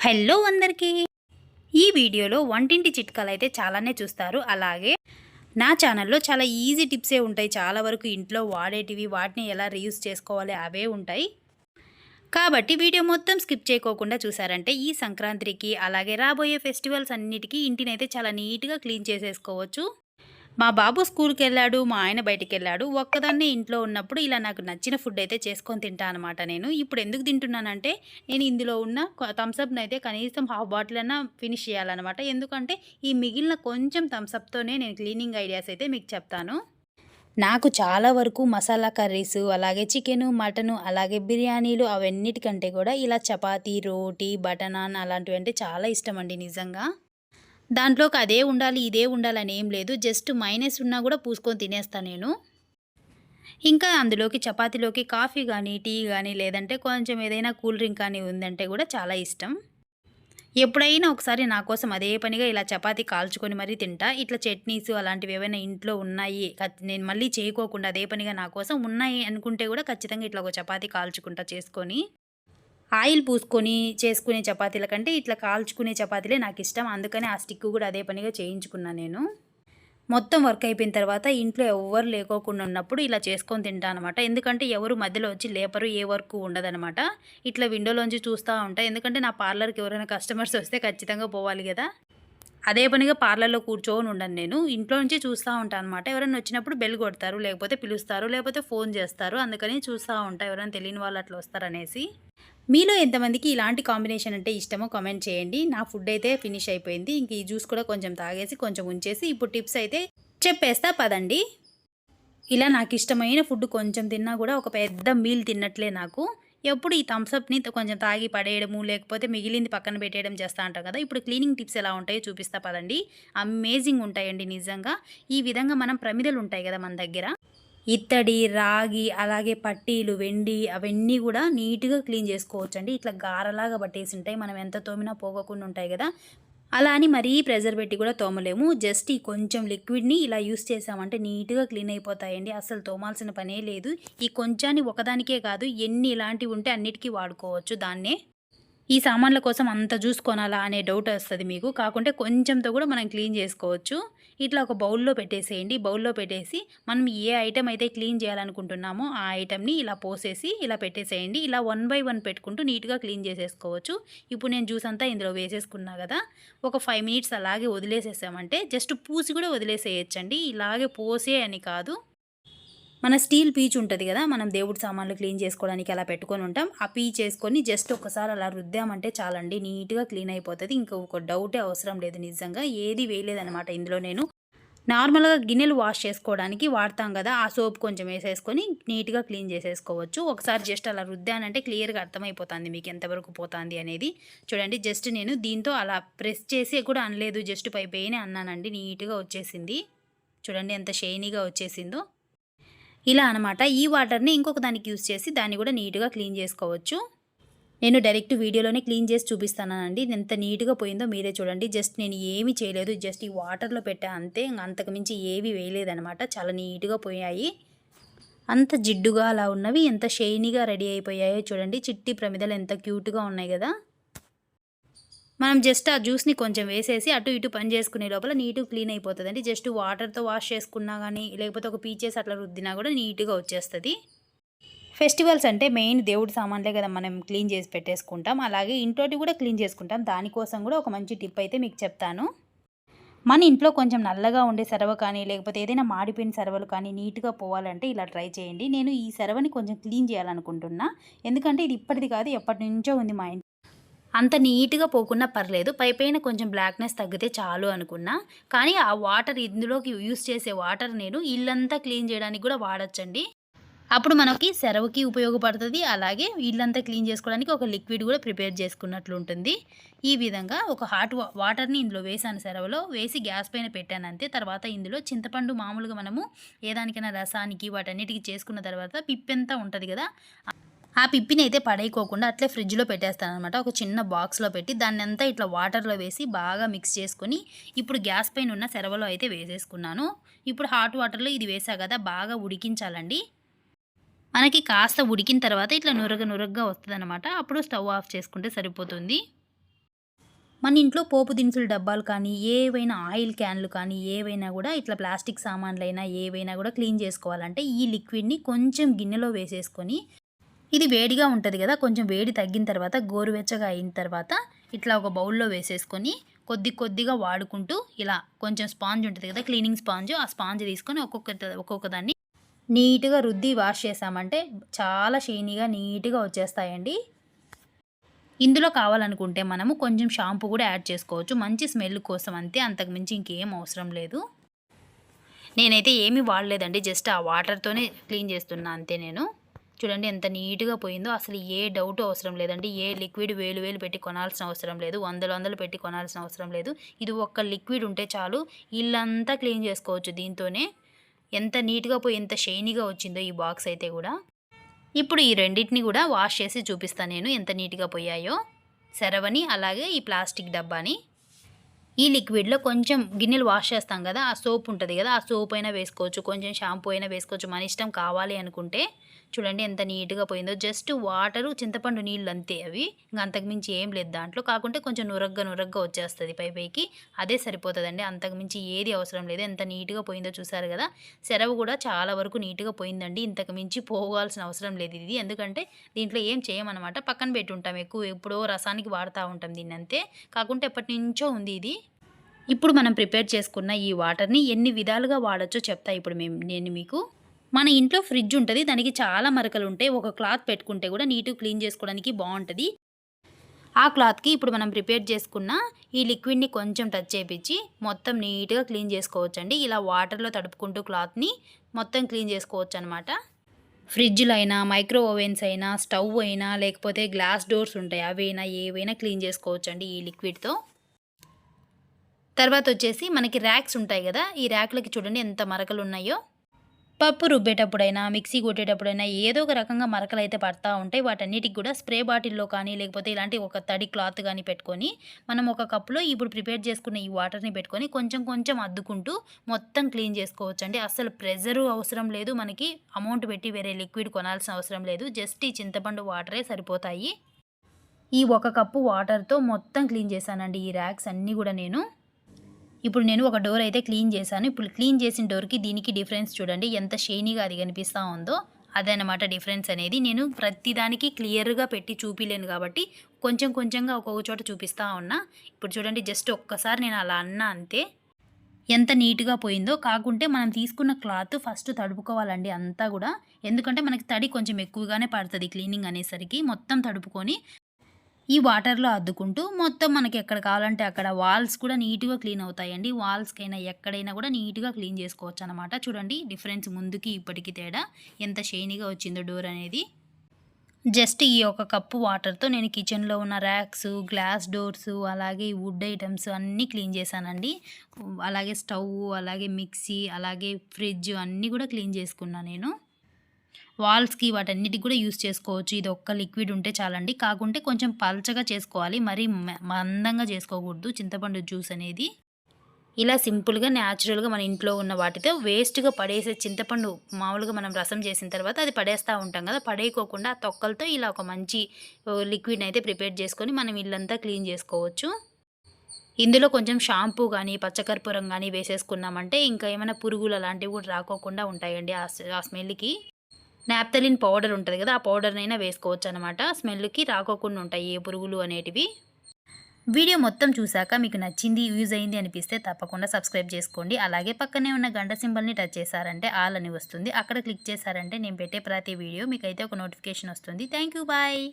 Hello అందరికీ. ఈ వీడియోలో వంటింటి చిట్కాలు అయితే చాలానే చూస్తారు. అలాగే నా ఛానల్లో చాలా ఈజీ టిప్సే ఉంటాయి. చాలా వరకు ఇంట్లో వాడేటివి వాటిని ఎలా రీయూస్ చేసుకోవాలి అవే ఉంటాయి. కాబట్టి వీడియో మొత్తం స్కిప్ చేయకోకుండా చూసారంటే ఈ సంక్రాంతికి అలాగే రాబోయే ఫెస్టివల్స్ అన్నిటికీ ఇంటినైతే చాలా నీట్గా క్లీన్ చేసేసుకోవచ్చు. మా బాబు స్కూల్కి వెళ్ళాడు మా ఆయన బయటికి వెళ్ళాడు ఒక్కదాన్నే ఇంట్లో ఉన్నప్పుడు ఇలా నాకు నచ్చిన ఫుడ్ అయితే చేసుకొని తింటా అనమాట నేను. ఇప్పుడు ఎందుకు తింటున్నానంటే నేను ఇందులో ఉన్న థమ్స్అప్ని అయితే కనీసం హాఫ్ బాటిల్ అన్నా ఫినిష్ చేయాలన్నమాట. ఎందుకంటే ఈ మిగిలిన కొంచెం థమ్స్అప్తోనే నేను క్లీనింగ్ ఐడియాస్ అయితే మీకు చెప్తాను. నాకు చాలా వరకు మసాలా కర్రీస్ అలాగే చికెను మటను అలాగే బిర్యానీలు అవన్నిటికంటే కూడా ఇలా చపాతీ రోటీ బటనాన్ అలాంటివి అంటే చాలా ఇష్టం అండి నిజంగా. దాంట్లోకి అదే ఉండాలి ఇదే ఉండాలని ఏం లేదు. జస్ట్ మైనస్ ఉన్నా కూడా పూసుకొని తినేస్తాను నేను. ఇంకా అందులోకి చపాతీలోకి కాఫీ కానీ టీ కానీ లేదంటే కొంచెం ఏదైనా కూల్ డ్రింక్ కానీ ఉందంటే కూడా చాలా ఇష్టం. ఎప్పుడైనా ఒకసారి నా కోసం అదే పనిగా ఇలా చపాతి కాల్చుకొని మరీ తింటా. ఇట్లా చట్నీస్ అలాంటివి ఏవైనా ఇంట్లో ఉన్నాయి నేను మళ్ళీ చేయకోకుండా అదే పనిగా నా కోసం ఉన్నాయి అనుకుంటే కూడా ఖచ్చితంగా ఇట్లా ఒక చపాతి కాల్చుకుంటా చేసుకొని. ఆయిల్ పూసుకొని చేసుకునే చపాతీల కంటే ఇట్లా కాల్చుకునే చపాతీలే నాకు ఇష్టం. అందుకని ఆ స్టిక్ కూడా అదే పనిగా చేయించుకున్నాను నేను. మొత్తం వర్క్ అయిపోయిన తర్వాత ఇంట్లో ఎవరు లేకోకుండా ఉన్నప్పుడు ఇలా చేసుకొని తింటా అనమాట ఎందుకంటే ఎవరు మధ్యలో వచ్చి లేపరు ఏ వర్క్ ఉండదనమాట ఇట్లా విండోలోంచి చూస్తూ ఉంటా. ఎందుకంటే నా పార్లర్కి ఎవరైనా కస్టమర్స్ వస్తే ఖచ్చితంగా పోవాలి కదా. అదే పనిగా పార్లర్లో కూర్చొని ఉండను నేను. ఇంట్లో నుంచి చూస్తూ ఉంటాను అనమాట ఎవరైనా వచ్చినప్పుడు బెల్ కొడతారు లేకపోతే పిలుస్తారు లేకపోతే ఫోన్ చేస్తారు. అందుకని చూస్తూ ఉంటా. ఎవరైనా తెలియని వాళ్ళు అట్లా వస్తారనేసి. మీలో ఎంతమందికి ఇలాంటి కాంబినేషన్ అంటే ఇష్టమో కామెంట్ చేయండి. నా ఫుడ్ అయితే ఫినిష్ అయిపోయింది. ఇంక ఈ జ్యూస్ కూడా కొంచెం తాగేసి కొంచెం ఉంచేసి ఇప్పుడు టిప్స్ అయితే చెప్పేస్తా. పదండి. ఇలా నాకు ఇష్టమైన ఫుడ్ కొంచెం తిన్నా కూడా ఒక పెద్ద మీల్ తిన్నట్లే నాకు. ఎప్పుడు ఈ థమ్స్అప్ని కొంచెం తాగి పడేయడము లేకపోతే మిగిలింది పక్కన పెట్టేయడం చేస్తూ ఉంటాం కదా. ఇప్పుడు క్లీనింగ్ టిప్స్ ఎలా ఉంటాయో చూపిస్తా పదండి. అమేజింగ్ ఉంటాయండి నిజంగా. ఈ విధంగా మనం ప్రమిదలు ఉంటాయి కదా మన దగ్గర. ఇత్తడి రాగి అలాగే పట్టీలు వెండి అవన్నీ కూడా నీట్గా క్లీన్ చేసుకోవచ్చు అండి ఇట్లా గారలాగా పట్టేసి ఉంటాయి మనం ఎంత తోమినా పోగకుండా ఉంటాయి కదా. అలా అని మరీ ప్రెజర్ పెట్టి కూడా తోమలేము. జస్ట్ ఈ కొంచెం లిక్విడ్ని ఇలా యూస్ చేసామంటే నీట్గా క్లీన్ అయిపోతాయండి. అసలు తోమాల్సిన పనే లేదు. ఈ కొంచాన్ని ఒకదానికే కాదు ఎన్ని ఇలాంటివి ఉంటే అన్నిటికీ వాడుకోవచ్చు దాన్నే. ఈ సామాన్ల కోసం అంత చూసుకోనాలా అనే డౌట్ వస్తుంది మీకు. కాకుంటే కొంచెంతో కూడా మనం క్లీన్ చేసుకోవచ్చు. ఇట్లా ఒక బౌల్లో పెట్టేసేయండి. బౌల్లో పెట్టేసి మనం ఏ ఐటెం అయితే క్లీన్ చేయాలనుకుంటున్నామో ఆ ఐటెంని ఇలా పోసేసి ఇలా పెట్టేసేయండి. ఇలా వన్ బై వన్ పెట్టుకుంటూ నీట్గా క్లీన్ చేసేసుకోవచ్చు. ఇప్పుడు నేను జ్యూస్ అంతా ఇందులో వేసేసుకున్నా కదా ఒక ఫైవ్ మినిట్స్ అలాగే వదిలేసేసామంటే జస్ట్ పూసి కూడా వదిలేసేయచ్చండి. ఇలాగే పోసే అని కాదు. మన స్టీల్ పీచ్ ఉంటుంది కదా మనం దేవుడి సామాన్లు క్లీన్ చేసుకోవడానికి అలా పెట్టుకొని ఉంటాం. ఆ పీచ్ వేసుకొని జస్ట్ ఒకసారి అలా రుద్దామంటే చాలండి నీట్గా క్లీన్ అయిపోతుంది. ఇంకొక డౌటే అవసరం లేదు నిజంగా ఏది వేయలేదనమాట ఇందులో నేను. నార్మల్గా గిన్నెలు వాష్ చేసుకోవడానికి వాడతాం కదా ఆ సోప్ కొంచెం వేసేసుకొని నీట్గా క్లీన్ చేసేసుకోవచ్చు. ఒకసారి జస్ట్ అలా రుద్దానంటే క్లియర్గా అర్థమైపోతుంది మీకు ఎంతవరకు పోతుంది అనేది. చూడండి జస్ట్ నేను దీంతో అలా ప్రెస్ చేసి కూడా అనలేదు జస్ట్ పై పైనే అన్నానండి నీట్గా వచ్చేసింది. చూడండి ఎంత షైనీగా వచ్చేసిందో. ఇలా అనమాట ఈ వాటర్ని ఇంకొక దానికి యూస్ చేసి దాన్ని కూడా నీట్గా క్లీన్ చేసుకోవచ్చు. నేను డైరెక్ట్ వీడియోలోనే క్లీన్ చేసి చూపిస్తానండి. ఎంత నీట్గా పోయిందో మీరే చూడండి. జస్ట్ నేను ఏమి చేయలేదు. జస్ట్ ఈ వాటర్లో పెట్టా అంతే. అంతకుమించి ఏవి వేయలేదనమాట చాలా నీట్గా పోయాయి. అంత జిడ్డుగా అలా ఉన్నవి ఎంత షైనీగా రెడీ అయిపోయాయో చూడండి. చిట్టి ప్రమిదలు ఎంత క్యూట్గా ఉన్నాయి కదా. మనం జస్ట్ ఆ జ్యూస్ని కొంచెం వేసేసి అటు ఇటు పని చేసుకునే లోపల నీటు క్లీన్ అయిపోతుంది అండి జస్ట్ వాటర్తో వాష్ చేసుకున్నా కానీ లేకపోతే ఒక పీచేసి అట్లా రుద్దినా కూడా నీట్గా వచ్చేస్తుంది. ఫెస్టివల్స్ అంటే మెయిన్ దేవుడి సామాన్లే కదా మనం క్లీన్ చేసి పెట్టేసుకుంటాం. అలాగే ఇంట్లోటి కూడా క్లీన్ చేసుకుంటాం. దానికోసం కూడా ఒక మంచి టిప్ అయితే మీకు చెప్తాను. మన ఇంట్లో కొంచెం నల్లగా ఉండే సెరవ కానీ లేకపోతే ఏదైనా మాడిపోయిన సెరవలు కానీ నీట్గా పోవాలంటే ఇలా ట్రై చేయండి. నేను ఈ సెరవని కొంచెం క్లీన్ చేయాలనుకుంటున్నా. ఎందుకంటే ఇది ఇప్పటిది కాదు ఎప్పటి నుంచో ఉంది మా ఇంట్లో. అంత నీట్గా పోకున్నా పర్లేదు. పైపైన కొంచెం బ్లాక్నెస్ తగ్గితే చాలు అనుకున్నా. కానీ ఆ వాటర్ ఇందులోకి యూస్ చేసే వాటర్ నేను ఇల్లంతా క్లీన్ చేయడానికి కూడా వాడచ్చండి. అప్పుడు మనకి సెరవుకి ఉపయోగపడుతుంది. అలాగే ఇల్లంతా క్లీన్ చేసుకోవడానికి ఒక లిక్విడ్ కూడా ప్రిపేర్ చేసుకున్నట్లు ఉంటుంది. ఈ విధంగా ఒక హాట్ వాటర్ని ఇందులో వేసాను సెరవులో. వేసి గ్యాస్ పైన పెట్టాను అంతే. తర్వాత ఇందులో చింతపండు మామూలుగా మనము ఏదానికైనా రసానికి వాటన్నిటికీ చేసుకున్న తర్వాత పిప్పెంతా ఉంటుంది కదా. ఆ పిప్పిని అయితే పడేయకోకుండా అట్లే ఫ్రిడ్జ్లో పెట్టేస్తాను అనమాట ఒక చిన్న బాక్స్లో పెట్టి దాన్ని అంతా ఇట్లా వాటర్లో వేసి బాగా మిక్స్ చేసుకొని ఇప్పుడు గ్యాస్ పైన ఉన్న సెరవలో అయితే వేసేసుకున్నాను. ఇప్పుడు హాట్ వాటర్లో ఇది వేసా కదా బాగా ఉడికించాలండి. మనకి కాస్త ఉడికిన తర్వాత ఇట్లా నురగ నురగగా వస్తుంది అప్పుడు స్టవ్ ఆఫ్ చేసుకుంటే సరిపోతుంది. మన ఇంట్లో పోపు దినుసుల డబ్బాలు కానీ ఏవైనా ఆయిల్ క్యాన్లు కానీ ఏవైనా కూడా ఇట్లా ప్లాస్టిక్ సామాన్లైనా ఏవైనా కూడా క్లీన్ చేసుకోవాలంటే ఈ లిక్విడ్ని కొంచెం గిన్నెలో వేసేసుకొని ఇది వేడిగా ఉంటుంది కదా కొంచెం వేడి తగ్గిన తర్వాత గోరువెచ్చగా అయిన తర్వాత ఇట్లా ఒక బౌల్లో వేసేసుకొని కొద్ది కొద్దిగా వాడుకుంటూ ఇలా కొంచెం స్పాంజ్ ఉంటుంది కదా క్లీనింగ్ స్పాంజ్ ఆ స్పాంజ్ తీసుకొని ఒక్కొక్క ఒక్కొక్క దాన్ని నీట్గా రుద్ది వాష్ చేసామంటే చాలా షైనీగా నీట్గా వచ్చేస్తాయండి. ఇందులో కావాలనుకుంటే మనము కొంచెం షాంపూ కూడా యాడ్ చేసుకోవచ్చు. మంచి స్మెల్ కోసం అంతే అంతకుమించి ఇంకేం అవసరం లేదు. నేనైతే ఏమీ వాడలేదండి జస్ట్ ఆ వాటర్తోనే క్లీన్ చేస్తున్నా అంతే నేను. చూడండి ఎంత నీట్గా పోయిందో. అసలు ఏ డౌట్ అవసరం లేదండి. ఏ లిక్విడ్ వేలు వేలు పెట్టి కొనాల్సిన అవసరం లేదు. వందలు వందలు పెట్టి కొనాల్సిన అవసరం లేదు. ఇది ఒక్క లిక్విడ్ ఉంటే చాలు. ఇల్లంతా క్లీన్ చేసుకోవచ్చు దీంతోనే. ఎంత నీట్గా పోయి ఎంత షైనీగా వచ్చిందో ఈ బాక్స్ అయితే కూడా. ఇప్పుడు ఈ రెండింటిని కూడా వాష్ చేసి చూపిస్తాను నేను ఎంత నీట్గా పోయాయో. సెరవని అలాగే ఈ ప్లాస్టిక్ డబ్బాని. ఈ లిక్విడ్లో కొంచెం గిన్నెలు వాష్ చేస్తాం కదా. ఆ సోప్ ఉంటుంది కదా. ఆ సోప్ అయినా వేసుకోవచ్చు. కొంచెం షాంపూ అయినా వేసుకోవచ్చు. మన ఇష్టం కావాలి అనుకుంటే. చూడండి ఎంత నీట్గా పోయిందో. జస్ట్ వాటరు చింతపండు నీళ్ళు అంతే అవి. ఇంకా అంతకుమించి ఏం లేదు దాంట్లో. కాకుంటే కొంచెం నురగ్గా నురగ్గా వచ్చేస్తుంది పై పైకి. అదే సరిపోతుందండి. అంతకుమించి ఏది అవసరం లేదు. ఎంత నీట్గా పోయిందో చూసారు కదా. సెరవు కూడా చాలా వరకు నీట్గా పోయిందండి. ఇంతకుమించి పోవాల్సిన అవసరం లేదు ఇది. ఎందుకంటే దీంట్లో ఏం చేయమన్నమాట. పక్కన పెట్టి ఉంటాం ఎక్కువ. ఎప్పుడో రసానికి వాడుతూ ఉంటాం దీన్ని అంతే. కాకుంటే ఎప్పటి నుంచో ఉంది ఇది. ఇప్పుడు మనం ప్రిపేర్ చేసుకున్న ఈ వాటర్ని ఎన్ని విధాలుగా వాడచ్చో చెప్తా ఇప్పుడు మేము. నేను మీకు మన ఇంట్లో ఫ్రిడ్జ్ ఉంటుంది దానికి చాలా మరకలు ఉంటాయి. ఒక క్లాత్ పెట్టుకుంటే కూడా నీటు క్లీన్ చేసుకోవడానికి బాగుంటుంది ఆ క్లాత్కి ఇప్పుడు మనం ప్రిపేర్ చేసుకున్న ఈ లిక్విడ్ని కొంచెం టచ్ చేయించి మొత్తం నీట్గా క్లీన్ చేసుకోవచ్చండి. ఇలా వాటర్లో తడుపుకుంటూ క్లాత్ని మొత్తం క్లీన్ చేసుకోవచ్చు అనమాట ఫ్రిడ్జ్లు అయినా మైక్రో ఓవెన్స్ అయినా స్టవ్ అయినా లేకపోతే గ్లాస్ డోర్స్ ఉంటాయి. అవైనా ఏవైనా క్లీన్ చేసుకోవచ్చండి ఈ లిక్విడ్తో. తర్వాత వచ్చేసి మనకి ర్యాక్స్ ఉంటాయి కదా ఈ ర్యాక్లకి చూడండి ఎంత మరకలు ఉన్నాయో పప్పు రుబ్బేటప్పుడైనా మిక్సీ కొట్టేటప్పుడైనా ఏదో ఒక రకంగా మరకలు అయితే పడతా ఉంటాయి. వాటన్నిటికి కూడా స్ప్రే బాటిల్లో కానీ లేకపోతే ఇలాంటి ఒక తడి క్లాత్ కానీ పెట్టుకొని మనం ఒక కప్పులో ఇప్పుడు ప్రిపేర్ చేసుకున్న ఈ వాటర్ని పెట్టుకొని కొంచెం కొంచెం అద్దుకుంటూ మొత్తం క్లీన్ చేసుకోవచ్చు అండి అసలు ప్రెజరు అవసరం లేదు మనకి. అమౌంట్ పెట్టి వేరే లిక్విడ్ కొనాల్సిన అవసరం లేదు. జస్ట్ ఈ చింతపండు వాటరే సరిపోతాయి. ఈ ఒక కప్పు వాటర్తో మొత్తం క్లీన్ చేశానండి ఈ ర్యాక్స్ అన్నీ కూడా నేను. ఇప్పుడు నేను ఒక డోర్ అయితే క్లీన్ చేశాను. ఇప్పుడు క్లీన్ చేసిన డోర్కి దీనికి డిఫరెన్స్ చూడండి. ఎంత షైనీగా అది కనిపిస్తూ ఉందో అదనమాట డిఫరెన్స్ అనేది. నేను ప్రతిదానికి క్లియర్గా పెట్టి చూపిలేను కాబట్టి కొంచెం కొంచెంగా ఒక్కొక్క చోట చూపిస్తూ ఉన్నా. ఇప్పుడు చూడండి జస్ట్ ఒక్కసారి నేను అలా అన్నా అంతే. ఎంత నీట్గా పోయిందో. కాకుంటే మనం తీసుకున్న క్లాత్ ఫస్ట్ తడుపుకోవాలండి అంతా కూడా. ఎందుకంటే మనకి తడి కొంచెం ఎక్కువగానే పడుతుంది క్లీనింగ్ అనేసరికి. మొత్తం తడుపుకొని ఈ వాటర్లో అద్దుకుంటూ మొత్తం మనకి ఎక్కడ కావాలంటే అక్కడ వాల్స్ కూడా నీట్గా క్లీన్ అవుతాయండి. వాల్స్కైనా ఎక్కడైనా కూడా నీట్గా క్లీన్ చేసుకోవచ్చు అనమాట చూడండి డిఫరెన్స్ ముందుకి ఇప్పటికి తేడా. ఎంత షైనీగా వచ్చిందో డోర్ అనేది. జస్ట్ ఈ ఒక కప్పు వాటర్తో నేను కిచెన్లో ఉన్న ర్యాక్స్ గ్లాస్ డోర్స్ అలాగే వుడ్ ఐటమ్స్ అన్నీ క్లీన్ చేశానండి. అలాగే స్టవ్ అలాగే మిక్సీ అలాగే ఫ్రిడ్జ్ అన్నీ కూడా క్లీన్ చేసుకున్నాను నేను. వాల్స్కి వాటన్నిటికి కూడా యూస్ చేసుకోవచ్చు. ఇది ఒక్క లిక్విడ్ ఉంటే చాలండి. కాకుంటే కొంచెం పల్చగా చేసుకోవాలి. మరీ మందంగా చేసుకోకూడదు. చింతపండు జ్యూస్ అనేది. ఇలా సింపుల్గా న్యాచురల్గా మన ఇంట్లో ఉన్న వాటితో వేస్ట్గా పడేసే చింతపండు మామూలుగా మనం రసం చేసిన తర్వాత అది పడేస్తూ ఉంటాం కదా! పడేయకోకుండా ఆ తొక్కలతో ఇలా ఒక మంచి లిక్విడ్ని అయితే ప్రిపేర్ చేసుకొని మనం ఇల్లంతా క్లీన్ చేసుకోవచ్చు. ఇందులో కొంచెం షాంపూ కానీ పచ్చకర్పూరం కానీ వేసేసుకున్నామంటే ఇంకా ఏమైనా పురుగులు అలాంటివి కూడా రాకోకుండా ఉంటాయండి ఆ స్మెల్కి. నాప్తలిన్ పౌడర్ ఉంటుంది కదా ఆ పౌడర్నైనా వేసుకోవచ్చు అనమాట స్మెల్కి రాకోకుండా ఉంటాయి ఏ పురుగులు అనేటివి. వీడియో మొత్తం చూశాక మీకు నచ్చింది యూజ్ అయింది అనిపిస్తే తప్పకుండా సబ్స్క్రైబ్ చేసుకోండి. అలాగే పక్కనే ఉన్న గంట సింబల్ని టచ్ చేశారంటే ఆల్ అని వస్తుంది. అక్కడ క్లిక్ చేశారంటే నేను పెట్టే ప్రతి వీడియో మీకు అయితే ఒక నోటిఫికేషన్ వస్తుంది. Thank you bye.